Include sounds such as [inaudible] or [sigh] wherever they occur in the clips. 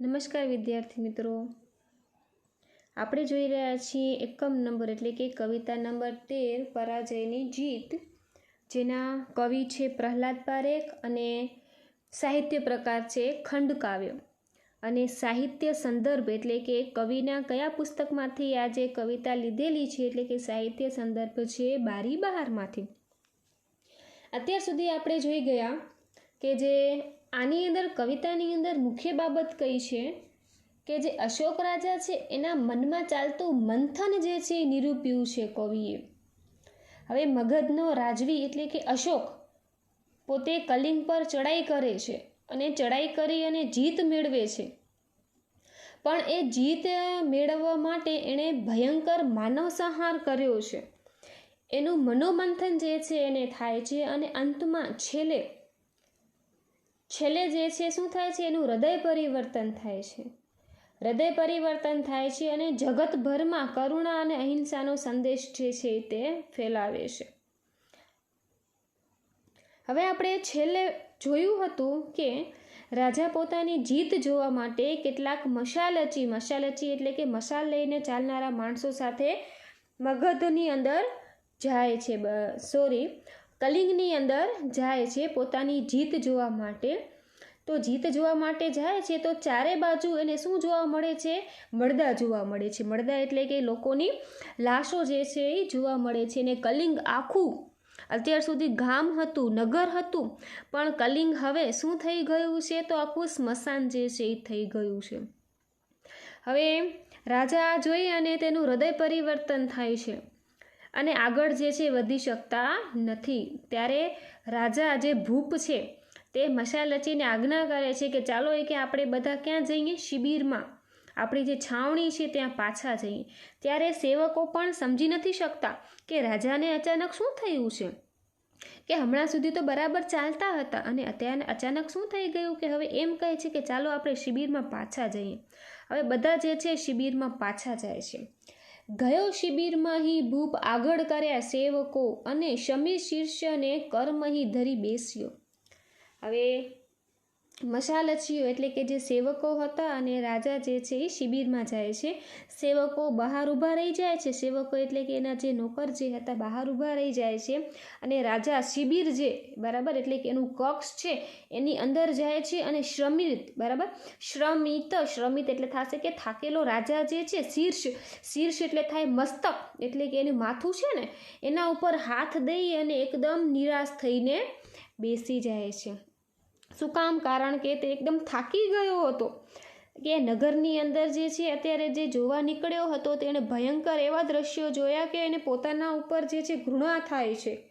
નમસ્કાર વિદ્યાર્થી મિત્રો. આપણે જોઈ રહ્યા છીએ એકમ નંબર એટલે કે કવિતા નંબર તેર, પરાજયની જીત, જેના કવિ છે પ્રહલાદ પારેખ અને સાહિત્ય પ્રકાર છે ખંડકાવ્ય અને સાહિત્ય સંદર્ભ એટલે કે કવિના કયા પુસ્તકમાંથી આ જે કવિતા લીધેલી છે એટલે કે સાહિત્ય સંદર્ભ છે બારી બહારમાંથી. અત્યાર સુધી આપણે જોઈ ગયા કે જે આની અંદર, કવિતાની અંદર મુખ્ય બાબત કઈ છે કે જે અશોક રાજા છે, એના મનમાં ચાલતું મંથન જે છે એ નિરૂપ્યું છે કવિએ. હવે મગધનો રાજવી એટલે કે અશોક પોતે કલિંગ પર ચડાઈ કરે છે અને ચડાઈ કરી અને જીત મેળવે છે. પણ એ જીત મેળવવા માટે એણે ભયંકર માનવ સંહાર કર્યો છે. એનું મનોમંથન જે છે એને થાય છે અને અંતમાં છેલ્લે છેલ્લે જે છે, શું થાય છે? એનું હૃદય પરિવર્તન થાય છે. હૃદય પરિવર્તન થાય છે અને જગતભરમાં કરુણા અને અહિંસાનો સંદેશ જે છે તે ફેલાવે છે. હવે આપણે છેલ્લે જોયું હતું કે રાજા પોતાની જીત જોવા માટે કેટલાક મશાલચી મશાલચી એટલે કે મશાલ લઈને ચાલનારા માણસો સાથે મગધની અંદર જાય છે. સોરી કલિંગની અંદર જાય છે પોતાની જીત જોવા માટે. તો જીત જોવા માટે જાય છે તો ચારે બાજુ એને શું જોવા મળે છે? મળદા જોવા મળે છે. મળદા એટલે કે લોકોની લાશો જે છે એ જોવા મળે છે ને કલિંગ આખું. અત્યાર સુધી ગામ હતું, નગર હતું, પણ કલિંગ હવે શું થઈ ગયું છે? તો આખું સ્મશાન જે છે એ થઈ ગયું છે. હવે રાજા જોઈ અને તેનું હૃદય પરિવર્તન થાય છે. અને આગળ જે છે વધી શકતા નથી. ત્યારે રાજા જે ભૂપ છે, તે મશાલચીને આજ્ઞા કરે છે કે ચાલો એ કે આપણે બધા ક્યાં જઈએ? શિબિરમાં. આપણી જે છાવણી છે ત્યાં પાછા જઈએ. ત્યારે સેવકો પણ સમજી નથી શકતા કે રાજાને અચાનક શું થયું છે? કે હમણાં સુધી તો બરાબર ચાલતા હતા અને અત્યારે અચાનક શું થઈ ગયું કે હવે એમ કહે છે કે ચાલો આપણે શિબિરમાં પાછા જઈએ. હવે બધા જે છે શિબિરમાં પાછા જાય છે. ગયો શિબિરમાં હી ભૂપ આગળ કર્યા સેવકો અને શમી શીર્ષને કર્મહી ધરી બેસ્યો. હવે મશાલચીઓ એટલે કે જે સેવકો હતા અને રાજા જે છે એ શિબિરમાં જાય છે. સેવકો બહાર ઊભા રહી જાય છે. સેવકો એટલે કે એના જે નોકર જે હતા બહાર ઊભા રહી જાય છે અને રાજા શિબિર જે, બરાબર? એટલે કે એનું કક્ષ છે, એની અંદર જાય છે અને શ્રમિત, બરાબર? શ્રમિત શ્રમિત એટલે થશે કે થાકેલો રાજા જે છે, શીર્ષ શીર્ષ એટલે થાય મસ્તક, એટલે કે એનું માથું છે ને, એના ઉપર હાથ દઈ અને એકદમ નિરાશ થઈને બેસી જાય છે. શું કામ? કારણ કે તે એકદમ થાકી ગયો હતો. કે નગરની અંદર જે છે, અત્યારે જે જોવા નીકળ્યો હતો, તેણે ભયંકર એવા દ્રશ્યો જોયા કે એને પોતાના ઉપર જે છે, ઘૃણા થાય છે.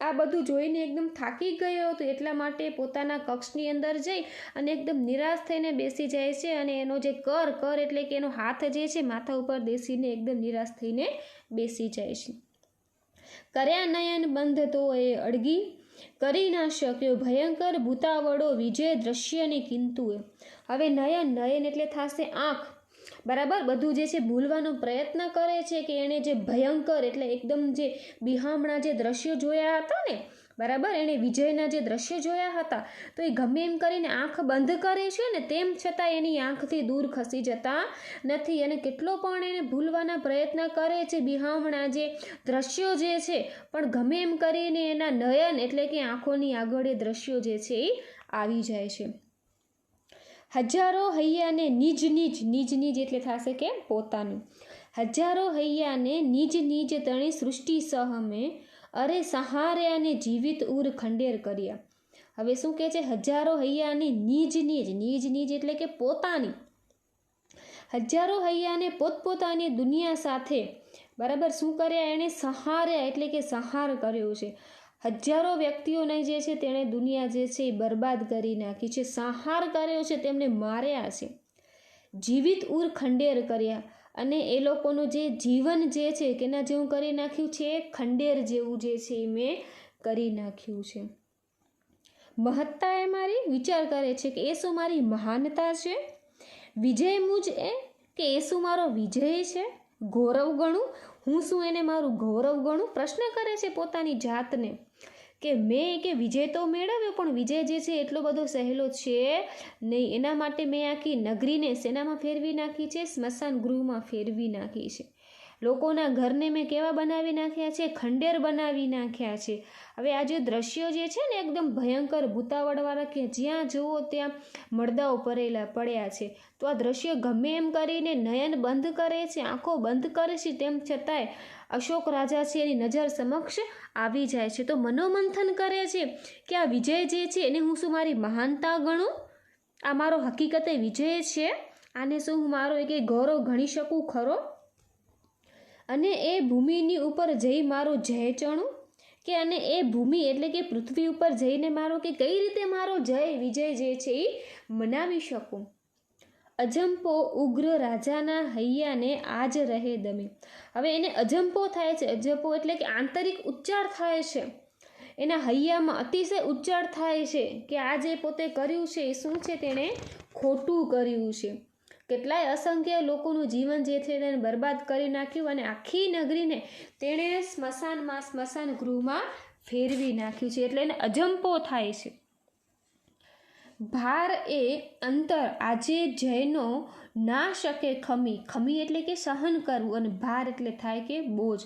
આ બધું જોઈને એકદમ થાકી ગયો હતો. એટલા માટે પોતાના કક્ષની અંદર જઈ અને એકદમ નિરાશ થઈને બેસી જાય છે અને એનો જે કર કર એટલે કે એનો હાથ જે છે, માથા ઉપર બેસીને એકદમ નિરાશ થઈને બેસી જાય છે. કર્યા નયન બંધ તો એ અડગી કરી ના શક્યો. ભયંકર ભૂતાવળો વિજય દ્રશ્યને કિંતુએ. હવે નયન નયન એટલે થશે આંખ. બરાબર? બધું જે છે ભૂલવાનો પ્રયત્ન કરે છે કે એણે જે ભયંકર એટલે એકદમ જે બિહામણા જે દ્રશ્યો જોયા હતા ને બરાબર? એણે વિજયના જે દ્રશ્ય જોયા હતા, તો એ ગમે એમ કરીને આંખ બંધ કરે છે ને, તેમ છતાં એની આંખથી દૂર ખસી જતા નથી. અને કેટલો પણ એને ભૂલવાના પ્રયત્ન કરે છે, બિહામણા જે દ્રશ્યો જે છે, પણ ગમે એમ કરીને એના નયન એટલે કે આંખોની આગળ એ દ્રશ્યો જે છે એ આવી જાય છે. હજારો હૈયાને નિજ નિજ નિજ નિજ એટલે થશે કે પોતાનું. હજારો હૈયાને નિજ નિજ તણી સૃષ્ટિ સહમે અરે સહારે જીવિત ઉર ખંડેર કર્યા. હવે શું કહે છે? હજારો હૈયાની નિજ નિજ, નીજ નીજ એટલે કે પોતાની. હજારો હૈયાને પોતપોતાની દુનિયા સાથે. બરાબર? શું કર્યા? એણે સહાર્યા એટલે કે સહાર કર્યો છે. હજારો વ્યક્તિઓને જે છે તેણે દુનિયા જે છે એ બરબાદ કરી નાખી છે. સહાર કર્યો છે તેમને માર્યા છે. જીવિત ઉર ખંડેર કર્યા. અને એ લોકોનું જે જીવન જે છે, કેના જેવું કરી નાખ્યું છે, ખંડેર જેવું જે છે, એ મેં કરી નાખ્યું છે. મહત્તા એ મારી વિચાર કરે છે કે એ શું મારી મહાનતા છે. વિજય મુજ એ કે એ શું મારો વિજય છે. ગૌરવ ગણું. હું શું એને મારું ગૌરવ ગણું? પ્રશ્ન કરે છે પોતાની જાતને. કે મેં કે વિજય તો મેળવ્યો, પણ વિજય જે છે એટલો બધો સહેલો છે નહીં. એના માટે મેં આખી નગરીને સેનામાં ફેરવી નાખી છે, સ્મશાન ગૃહમાં ફેરવી નાખી છે. લોકોના ઘરને મેં કેવા બનાવી નાખ્યા છે? ખંડેર બનાવી નાખ્યા છે. હવે આ જે દ્રશ્યો જે છે ને, એકદમ ભયંકર ભૂતાવળવાળા કે જ્યાં જુઓ ત્યાં મળદાઓ પરેલા પડ્યા છે. તો આ દ્રશ્ય ગમે એમ કરીને નયન બંધ કરે છે, આંખો બંધ કરે છે, તેમ છતાંય અશોક રાજા છે એની નજર સમક્ષ આવી જાય છે. તો મનોમંથન કરે છે કે આ વિજય જે છે એને હું શું મારી મહાનતા ગણું? આ મારો હકીકતે વિજય છે? આને શું હું મારો એક ગૌરવ ગણી શકું ખરો? અને એ ભૂમિની ઉપર જઈ મારો જય ચણું? કે અને એ ભૂમિ એટલે કે પૃથ્વી ઉપર જઈને મારો કે કઈ રીતે મારો જય વિજય જે છે એ મનાવી શકું? અજંપો ઉગ્ર રાજાના હૈયાને આજ રહે દમે. હવે એને અજંપો થાય છે. અજંપો એટલે કે આંતરિક ઉચ્ચાર થાય છે. એના હૈયામાં અતિશય ઉચ્ચાર થાય છે કે આ જે પોતે કર્યું છે એ શું છે તેણે ખોટું કર્યું છે. કેટલાય અસંખ્ય લોકોનું જીવન જે છે તેને બરબાદ કરી નાખ્યું અને આખી નગરીને તેણે સ્મશાનમાં, સ્મશાન ગૃહમાં ફેરવી નાખ્યું છે એટલે એને અજંપો થાય છે. ભાર એ અંતર આજે જયનો ના શકે ખમી. ખમી એટલે કે સહન કરવું અને ભાર એટલે થાય કે બોજ.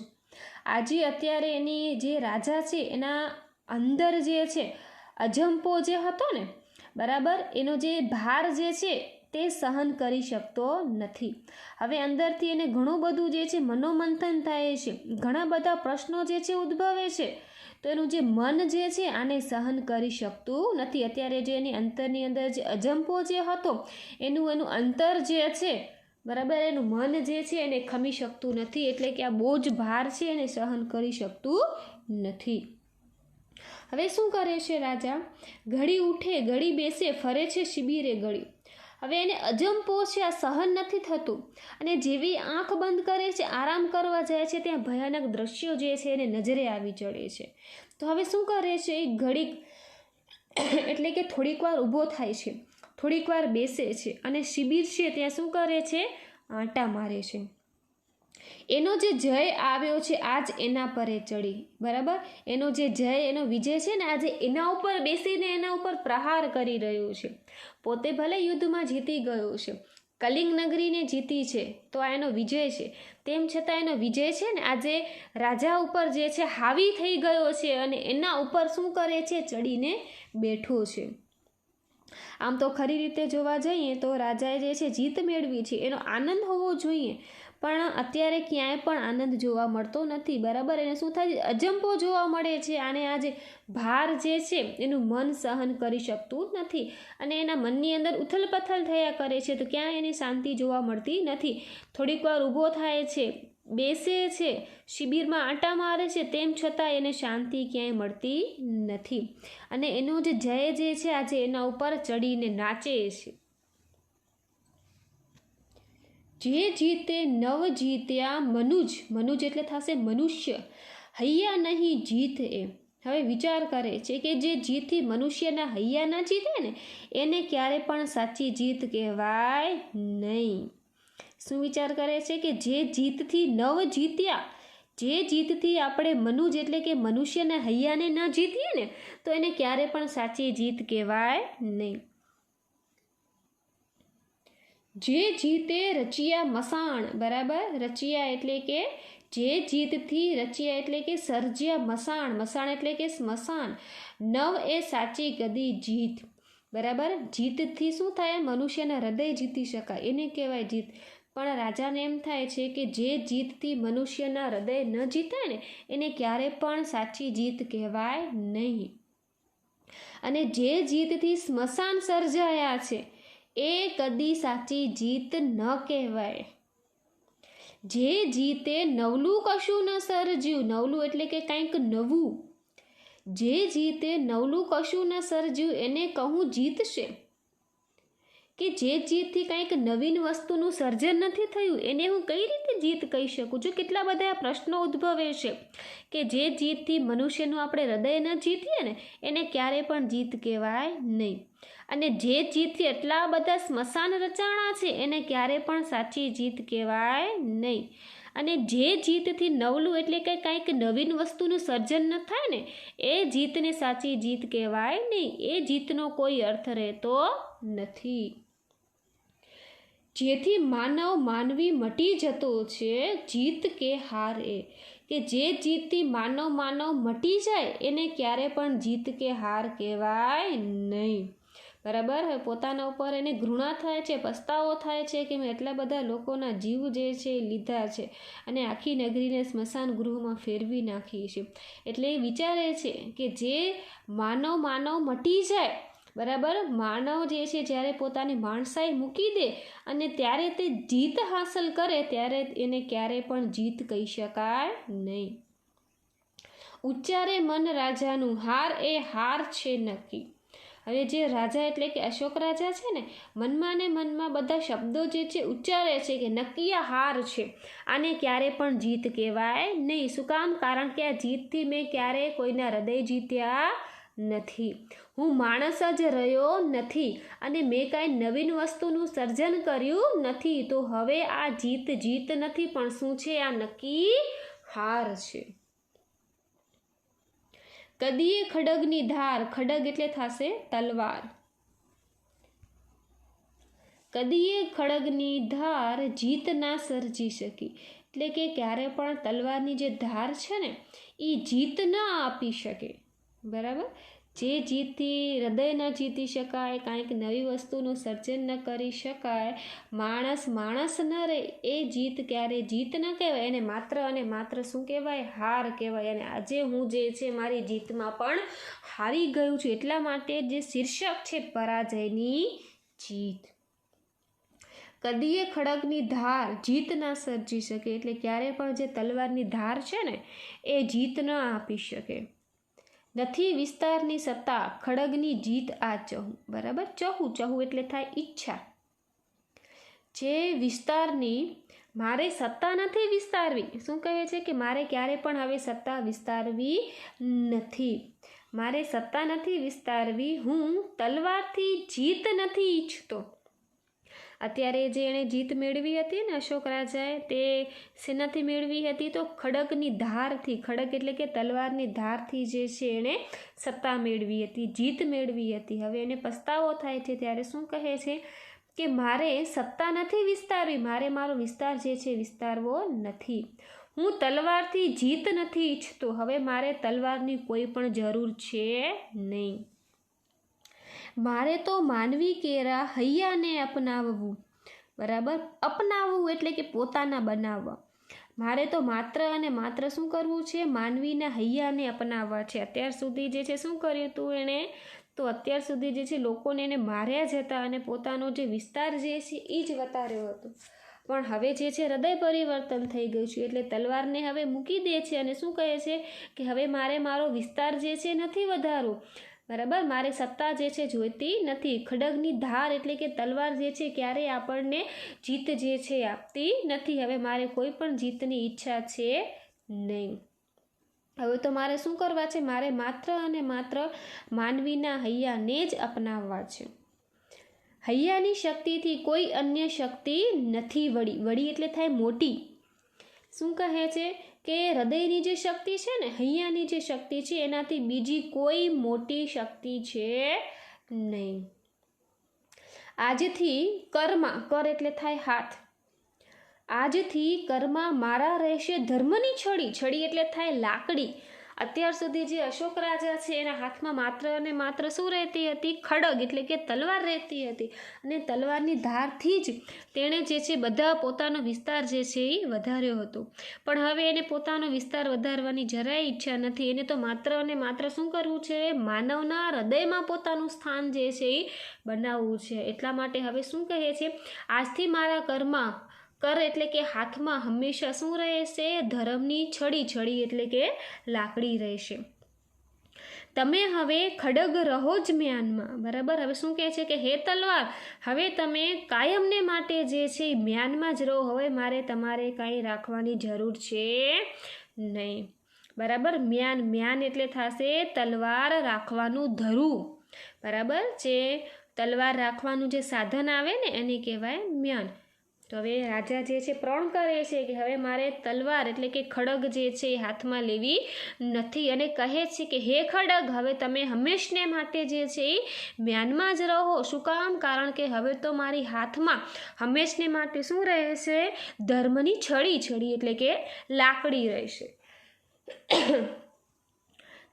આજે અત્યારે એની જે રાજા છે, એના અંદર જે છે, અજંપો જે હતો ને, બરાબર? એનો જે ભાર જે છે તે સહન કરી શકતો નથી. હવે અંદરથી એને ઘણું બધું જે છે મનોમંથન થાય છે. ઘણા બધા પ્રશ્નો જે છે ઉદ્ભવે છે. તો એનું જે મન જે છે આને સહન કરી શકતું નથી. અત્યારે જે એની અંતરની અંદર જે અજંપો જે હતો, એનું એનું અંતર જે છે, બરાબર, એનું મન જે છે એને ખમી શકતું નથી. એટલે કે આ બોજ ભાર છે એને સહન કરી શકતું નથી. હવે શું કરે છે રાજા? ઘડી ઉઠે, ઘડી બેસે, ફરે છે શિબિરે ઘડી હવે એને અજંપો છે આ સહન નથી થતું. અને જેવી આંખ બંધ કરે છે, આરામ કરવા જાય છે, ત્યાં ભયાનક દ્રશ્યો જે છે એને નજરે આવી ચડે છે. તો હવે શું કરે છે, એ ઘડીક [coughs] એટલે કે થોડીક વાર ઊભો થાય છે, થોડીક વાર બેસે છે અને શિબિર છે, ત્યાં શું કરે છે, આંટા મારે છે. એનો જે જય આવ્યો છે, આજ એના પરે ચડી. બરાબર? એનો જે જય, એનો વિજય છે ને, આજે એના ઉપર બેસીને એના ઉપર પ્રહાર કરી રહ્યો છે. પોતે ભલે યુદ્ધમાં જીતી ગયો છે, કલિંગ નગરીને જીતી છે, તો આ એનો વિજય છે. તેમ છતાં એનો વિજય છે ને, આજે રાજા ઉપર જે છે, હાવી થઈ ગયો છે અને એના ઉપર શું કરે છે, ચડીને બેઠો છે. આમ તો ખરી રીતે જોવા જઈએ તો રાજાએ જે છે, જીત મેળવી છે. એનો આનંદ હોવો જોઈએ. પણ અત્યારે ક્યાંય પણ આનંદ જોવા મળતો નથી. બરાબર? એને શું થાય? છે અજંપો જોવા મળે છે. આને આજે ભાર જે છે, એનું મન સહન કરી શકતું નથી અને એના મનની અંદર ઉથલપથલ થયા કરે છે. તો ક્યાંય એની શાંતિ જોવા મળતી નથી. થોડીક વાર ઊભો થાય છે, બેસે છે, શિબિરમાં આંટા મારે છે, તેમ છતાં એને શાંતિ ક્યાંય મળતી નથી. અને એનું જે જય જે છે, આજે એના ઉપર ચડીને નાચે છે. જે જીતે નવ જીત્યા મનુજ મનુજ એટલે થશે મનુષ્ય. હૈયા નહીં જીત એ. હવે વિચાર કરે છે કે જે જીતથી મનુષ્યના હૈયા ના જીતે ને, એને ક્યારે પણ સાચી જીત કહેવાય નહીં. શું વિચાર કરે છે કે જે જીતથી નવ જીત્યા, જે જીતથી આપણે મનુજ એટલે કે મનુષ્યના હૈયાને ન જીતીએ ને, તો એને ક્યારે પણ સાચી જીત કહેવાય નહીં. જે જીતે રચિયા મસાણ, બરાબર? રચિયા એટલે કે જે જીતથી રચિયા એટલે કે સર્જ્યા મસાણ મસાણ એટલે કે સ્મશાન. નવ એ સાચી ગદી જીત, બરાબર? જીતથી શું થાય? મનુષ્યના હૃદય જીતી શકાય, એને કહેવાય જીત. પણ રાજાને એમ થાય છે કે જે જીતથી મનુષ્યના હૃદય ન જીતાય ને, એને ક્યારે પણ સાચી જીત કહેવાય નહીં. અને જે જીતથી સ્મશાન સર્જાયા છે એ કદી સાચી જીત ન કહેવાય. જે જીતે નવલું કશું ન સર્જ્યું, નવલું એટલે કે કંઈક નવું. જે જીતે નવલું કશું ન સર્જ્યું, એને કહું જીતશે. કે જે જીતથી કંઈક નવીન વસ્તુનું સર્જન નથી થયું, એને હું કઈ રીતે જીત કહી શકું? જો કેટલા બધા પ્રશ્નો ઉદ્ભવે છે કે જે જીતથી મનુષ્યનું આપણે હૃદય ન જીતીએ ને, એને ક્યારે પણ જીત કહેવાય નહીં. અને જે જીતથી એટલા બધા સ્મશાન રચાણા છે, એને ક્યારે પણ સાચી જીત કહેવાય નહીં. અને જે જીતથી નવલું એટલે કે કાંઈક નવીન વસ્તુનું સર્જન ન થાય ને, એ જીતને સાચી જીત કહેવાય નહીં. એ જીતનો કોઈ અર્થ રહેતો નથી. જેથી માનવ માનવી મટી જતો છે, જીત કે હાર એ. કે જે જીતથી માનવ માનવ મટી જાય, એને ક્યારે પણ જીત કે હાર કહેવાય નહીં. બરાબર? હવે પોતાના ઉપર એને ઘૃણા થાય છે, પસ્તાવો થાય છે કે મેં એટલા બધા લોકોના જીવ જે છે એ લીધા છે અને આખી નગરીને સ્મશાન ગૃહમાં ફેરવી નાખી છે. એટલે એ વિચારે છે કે જે માનવ માનવ મટી જાય, બરાબર? માનવ જે છે જ્યારે પોતાની માણસાઈ મૂકી દે અને ત્યારે તે જીત હાંસલ કરે, ત્યારે એને ક્યારે પણ જીત કહી શકાય નહીં. ઉચ્ચારે મન રાજાનું, હાર એ હાર છે નક્કી. હવે જે રાજા એટલે કે અશોક રાજા છે ને, મનમાં ને મનમાં બધા શબ્દો જે છે, ઉચ્ચારે છે કે નક્કી હાર છે. આને ક્યારે પણ જીત કહેવાય નહીં. શું કામ? કારણ કે આ જીતથી મેં ક્યારેય કોઈના હૃદય જીત્યા નથી. હું માણસ જ રહ્યો નથી અને મેં કાંઈ નવીન વસ્તુનું સર્જન કર્યું નથી. તો હવે આ જીત જીત નથી, પણ શું છે? આ નક્કી હાર છે. કદીએ ખડગની ધાર, ખડગ એટલે થશે તલવાર. કદીએ ખડગની ધાર જીત ના સર્જી શકી. એટલે કે ક્યારે પણ તલવારની જે ધાર છે ને એ જીત ના આપી શકે. બરાબર? જે જીતથી હૃદય ન જીતી શકાય, કાંઈક નવી વસ્તુનું સર્જન ન કરી શકાય, માણસ માણસ ન રહે, એ જીત ક્યારે જીત ન કહેવાય, એને માત્ર અને માત્ર શું કહેવાય? હાર કહેવાય. અને આજે હું જે છે મારી જીતમાં પણ હારી ગયું છું. એટલા માટે જે શીર્ષક છે પરાજયની જીત. કદીએ ખડગની ધાર જીત ના સર્જી શકે, એટલે ક્યારે પણ જે તલવારની ધાર છે ને, એ જીત ન આપી શકે. નથી વિસ્તારની સત્તા ખડગની જીત આ ચહું, બરાબર? ચહુ, ચહું એટલે થાય ઈચ્છા. જે વિસ્તારની, મારે સત્તા નથી વિસ્તારવી. શું કહે છે કે મારે ક્યારે પણ હવે સત્તા વિસ્તારવી નથી? મારે સત્તા નથી વિસ્તારવી, હું તલવારથી જીત નથી ઈચ્છતો. અત્યારે જે એણે જીત મેળવી હતી ને અશોક રાજાએ, તે શેનાથી મેળવી હતી તો ખડકની ધારથી, ખડક એટલે કે તલવારની ધારથી જે છે એણે સત્તા મેળવી હતી, જીત મેળવી હતી. હવે એને પસ્તાવો થાય છે ત્યારે શું કહે છે કે, મારે સત્તા નથી વિસ્તારવી, મારે મારો વિસ્તાર જે છે વિસ્તારવો નથી. હું તલવારથી જીત નથી ઈચ્છતો, હવે મારે તલવારની કોઈ પણ જરૂર છે નહીં. મારે તો માનવી કેરા હૈયાને અપનાવવું. બરાબર? અપનાવવું એટલે કે પોતાના બનાવવા. મારે તો માત્ર અને માત્ર શું કરવું છે? માનવીના હૈયાને અપનાવવા છે. અત્યાર સુધી જે છે, શું કર્યું હતું એણે? તો અત્યાર સુધી જે છે, લોકોને એને માર્યા જ હતા અને પોતાનો જે વિસ્તાર જે છે, એ જ વતાર્યો હતો. પણ હવે જે છે, હૃદય પરિવર્તન થઈ ગયું છે. એટલે તલવારને હવે મૂકી દે છે અને શું કહે છે? કે હવે મારે મારો વિસ્તાર જે છે, નથી વધારવો. બરાબર? મારે સત્તા જે છે જોઈતી નથી. ખડગની ધાર એટલે કે તલવાર જે છે ક્યારેય આપણને જીત જે છે આપતી નથી. હવે મારે કોઈ પણ જીતની ઈચ્છા છે નહીં. હવે તો મારે શું કરવા છે? મારે માત્ર અને માત્ર માનવીના હૈયાને જ અપનાવવા છે. હૈયાની શક્તિથી કોઈ અન્ય શક્તિ નથી વળી. વળી એટલે થાય મોટી. શું કહે છે? કે હૃદયની જે શક્તિ છે ને, હૈયાની જે શક્તિ છે, એનાથી બીજી કોઈ મોટી શક્તિ છે નહીં. આજથી કર્મા, કર એટલે થાય હાથ. આજથી કર્મા મારા રહેશે ધર્મની છડી. છડી એટલે થાય લાકડી. અત્યાર સુધી જે અશોક રાજા છે, એના હાથમાં માત્ર અને માત્ર શું રહેતી હતી? ખડગ, એટલે કે તલવાર રહેતી હતી. અને તલવારની ધારથી જ તેણે જે છે, બધા પોતાનો વિસ્તાર જે છે, એ વધાર્યો હતો. પણ હવે એને પોતાનો વિસ્તાર વધારવાની જરાય ઈચ્છા નથી. એને તો માત્ર અને માત્ર શું કરવું છે? માનવના હૃદયમાં પોતાનું સ્થાન જે છે, એ બનાવવું છે. એટલા માટે હવે શું કહે છે? આજથી મારા કર્મા કર એટલે કે હાથમાં હંમેશા શું રહેશે? ધર્મની છડી છડી એટલે કે લાકડી રહેશે. તમે હવે ખડગ રહો જ મ્યાનમાં, બરાબર? હવે શું કહે છે કે, હે તલવાર, હવે તમે કાયમને માટે જે છે મ્યાનમાં જ રહો. હવે મારે તમારે કાંઈ રાખવાની જરૂર છે નહીં. બરાબર? મ્યાન મ્યાન એટલે થશે તલવાર રાખવાનું ધરું. બરાબર? જે તલવાર રાખવાનું જે સાધન આવે ને, એને કહેવાય મ્યાન. તો હવે રાજા જે છે પ્રણ કરે છે કે હવે મારે તલવાર એટલે કે ખડગ જે છે એ હાથમાં લેવી નથી અને કહે છે કે, હે ખડગ, હવે તમે હંમેશને માટે જે છે એ મ્યાનમાં જ રહો. શું કામ? કારણ કે હવે તો મારી હાથમાં હંમેશને માટે શું રહેશે? ધર્મની છડી છડી એટલે કે લાકડી રહેશે.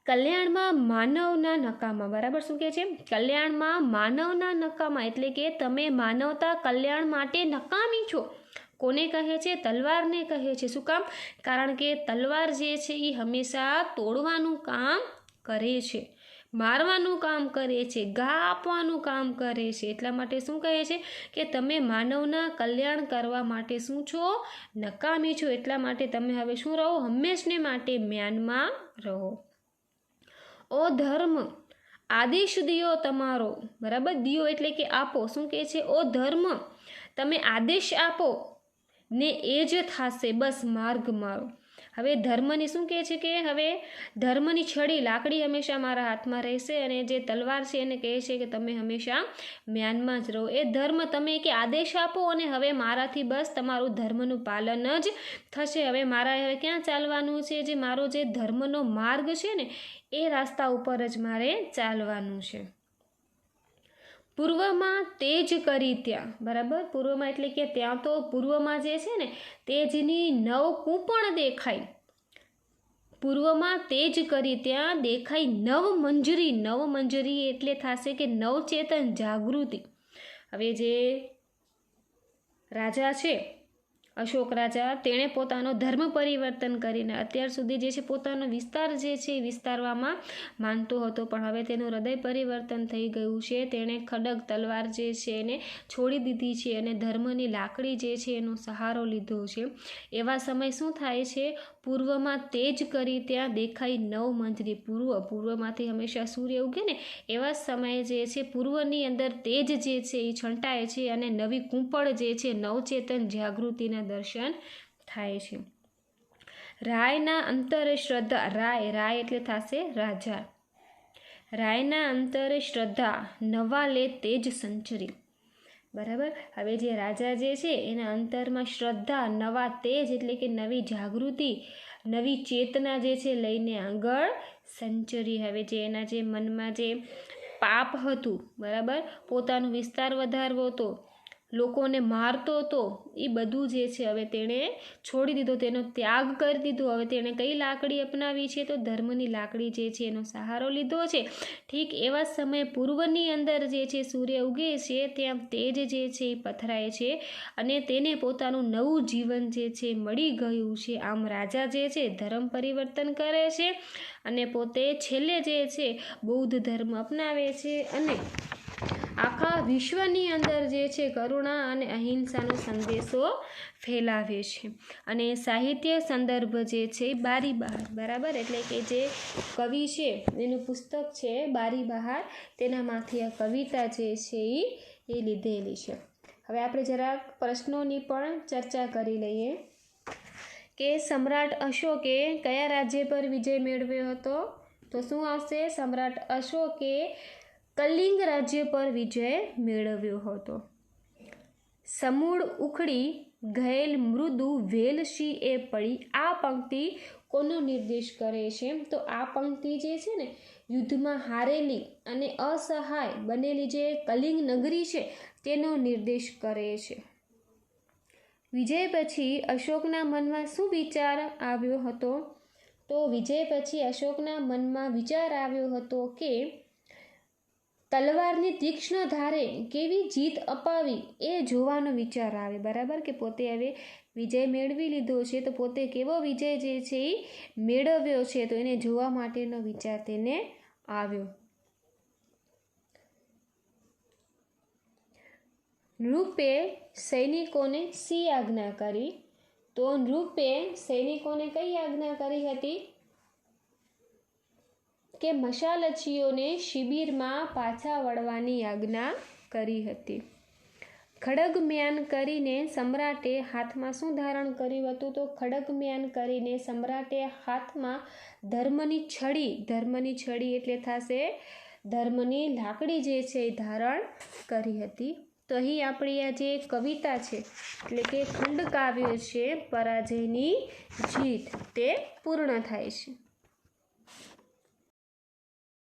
કલ્યાણમાં માનવના નકામા, બરાબર? શું કહે છે? કલ્યાણમાં માનવના નકામા એટલે કે તમે માનવતા કલ્યાણ માટે નકામી છો. કોને કહે છે? તલવારને કહે છે. શું કામ? કારણ કે તલવાર જે છે એ હંમેશા તોડવાનું કામ કરે છે. મારવાનું કામ કરે છે. ઘા આપવાનું કામ કરે છે. એટલા માટે શું કહે છે? કે તમે માનવના કલ્યાણ કરવા માટે શું છો? નકામી છો. એટલા માટે તમે હવે શું રહો? હંમેશને માટે મ્યાનમાં રહો. ઓ ધર્મ આદેશ દિયો તમારો. બરાબર? દિયો એટલે કે આપો. શું કહે છે? ઓ ધર્મ તમે આદેશ આપો ને એ જ થશે. બસ માર્ગ મારો. હવે ધર્મની શું કહે છે કે હવે ધર્મની છડી લાકડી હંમેશા મારા હાથમાં રહેશે અને જે તલવાર છે એને કહે છે કે તમે હંમેશા મ્યાનમાં જ રહો. એ ધર્મ તમે કે આદેશ આપો અને હવે મારાથી બસ તમારું ધર્મનું પાલન જ થશે. હવે મારા હવે ક્યાં ચાલવાનું છે? જે મારો જે ધર્મનો માર્ગ છે ને, એ રાસ્તા ઉપર જ મારે ચાલવાનું છે. પૂર્વમાં તેજ કરી ત્યાં, બરાબર? પૂર્વમાં એટલે કે ત્યાં તો પૂર્વમાં જે છે ને તેજની નવ કૂપણ દેખાય પૂર્વમાં તેજ કરી ત્યાં દેખાય નવ મંજરી. નવ મંજરી એટલે થશે કે નવચેતન જાગૃતિ. હવે જે રાજા છે અશોક રાજા તેણે પોતાનો ધર્મ પરિવર્તન કરીને અત્યાર સુધી જે છે પોતાનો વિસ્તાર જે છે એ વિસ્તારવામાં માનતો હતો. પણ હવે તેનું હૃદય પરિવર્તન થઈ ગયું છે. તેણે ખડગ તલવાર જે છે એને છોડી દીધી છે અને ધર્મની લાકડી જે છે એનો સહારો લીધો છે. એવા સમય શું થાય છે? પૂર્વમાં તેજ કરી ત્યાં દેખાય નવ મંજરી. પૂર્વ, પૂર્વમાંથી હંમેશા સૂર્ય ઉગે ને એવા સમયે જે છે પૂર્વની અંદર તેજ જે છે એ છંટાય છે અને નવી કૂંપળ જે છે નવચેતન જાગૃતિના દર્શન થાય છે. રાયના અંતરે શ્રદ્ધા, રાય રાય એટલે થશે રાજા. રાયના અંતરે શ્રદ્ધા, નવા લે તેજ સંચરી. બરાબર? હવે જે રાજા જે છે, એના અંતરમાં શ્રદ્ધા, નવા તેજ એટલે કે નવી જાગૃતિ, નવી ચેતના જે છે, લઈને આગળ સંચરી. હવે જે એના જે મનમાં જે પાપ હતું, બરાબર? પોતાનો વિસ્તાર વધારવો હતો લોકોને મારતો હતો, એ બધું જે છે હવે તેણે છોડી દીધો, તેનો ત્યાગ કરી દીધો. હવે તેણે કઈ લાકડી અપનાવી છે? તો ધર્મની લાકડી જે છે એનો સહારો લીધો છે. ઠીક એવા સમયે પૂર્વની અંદર જે છે સૂર્ય ઉગે છે, ત્યાં તેજ જે છે એ પથરાય છે અને તેને પોતાનું નવું જીવન જે છે મળી ગયું છે. આમ રાજા જે છે ધર્મ પરિવર્તન કરે છે અને પોતે છેલ્લે જે છે બૌદ્ધ ધર્મ અપનાવે છે અને આખા વિશ્વની અંદર જે છે કરુણા અને અહિંસાનો સંદેશો ફેલાવે છે. અને સાહિત્ય સંદર્ભ જે છે બારી બહાર, બરાબર? એટલે કે જે કવિ છે, એનું પુસ્તક છે બારી બહાર તેનામાંથી આ કવિતા જે છે એ લીધેલી છે. હવે આપણે જરાક પ્રશ્નોની પણ ચર્ચા કરી લઈએ. કે સમ્રાટ અશોકે કયા રાજ્ય પર વિજય મેળવ્યો હતો? તો શું આવશે? સમ્રાટ અશોકે કલિંગ રાજ્ય પર વિજય મેળવ્યો હતો. સમૂળ ઉખડી ગયેલ મૃદુ વેલશી એ પડી. આ પંક્તિ કોનો નિર્દેશ કરે છે? તો આ પંક્તિ જે છે ને, યુદ્ધમાં હારેલી અને અસહાય બનેલી જે કલિંગ નગરી છે, તેનો નિર્દેશ કરે છે. વિજય પછી અશોકના મનમાં શું વિચાર આવ્યો હતો? તો વિજય પછી અશોકના મનમાં વિચાર આવ્યો હતો કે તલવારની તીક્ષ્ણ ધારે કેવી જીત અપાવી એ જોવાનો વિચાર આવે. બરાબર કે પોતે હવે વિજય મેળવી લીધો છે તો પોતે કેવો વિજય જે છે એ મેળવ્યો છે તો એને જોવા માટેનો વિચાર તેને આવ્યો. નૃપે સૈનિકોને સી આજ્ઞા કરી? તો નૃપે સૈનિકોને કઈ આજ્ઞા કરી હતી? કે મશાલચીઓને શિબિરમાં પાછા વળવાની આજ્ઞા કરી હતી. ખડગમ્યાન કરીને સમ્રાટે હાથમાં શું ધારણ કર્યું હતું? તો ખડગમ્યાન કરીને સમ્રાટે હાથમાં ધર્મની છડી ધર્મની છડી એટલે થશે ધર્મની લાકડી જે છે એ ધારણ કરી હતી. તો અહીં આપણી આ જે કવિતા છે, એટલે કે ખંડકાવ્ય છે, પરાજયની જીત, તે પૂર્ણ થાય છે.